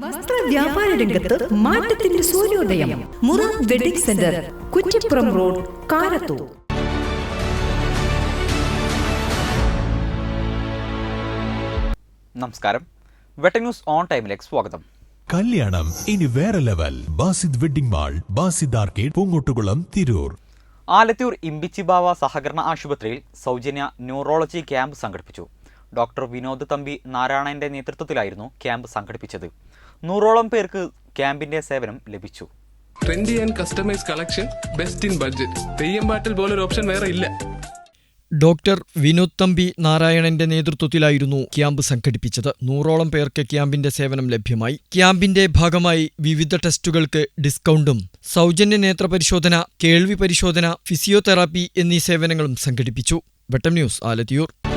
വസ്ത്ര വ്യാപാര രംഗത്ത് മാറ്റത്തിന്റെ സൂര്യോദയം. മുറ wedding centre Kuttippuram road Karathur. നമസ്കാരം. വെട്ട ന്യൂസ് ഓൺ ടൈമിലേക്ക് സ്വാഗതം. കല്യാണം ഇനി വേറെ level. Basid wedding mall Basid arcade Poongottukulam Tirur. Alathur Imbichibava സഹകരണ ആശുപത്രിയിൽ സൗജന്യ ന്യൂറോളജി ക്യാമ്പ് സംഘടിപ്പിച്ചു. ഡോക്ടർ വിനോദ് തമ്പി നാരായണന്റെ നേതൃത്വത്തിലായിരുന്നു ക്യാമ്പ് സംഘടിപ്പിച്ചത്. നൂറോളം പേർക്ക് ക്യാമ്പിന്റെ സേവനം ലഭിച്ചു. Trendy and customise collection best in budget Theyyam പാട്ടിൽ പോലൊരു ഓപ്ഷൻ വേറെ ഇല്ല. ഡോക്ടർ വിനോദ് തമ്പി നാരായണന്റെ നേതൃത്വത്തിലായിരുന്നു ക്യാമ്പ് സംഘടിപ്പിച്ചത്. നൂറോളം പേർക്ക് ക്യാമ്പിന്റെ സേവനം ലഭ്യമായി. ക്യാമ്പിന്റെ ഭാഗമായി വിവിധ ടെസ്റ്റുകൾക്ക് ഡിസ്കൗണ്ടും സൗജന്യ നേത്രപരിശോധന കേൾവി പരിശോധന ഫിസിയോതെറാപ്പി എന്നീ സേവനങ്ങളും സംഘടിപ്പിച്ചു. വെട്ടം ന്യൂസ് ആലത്തിയൂർ.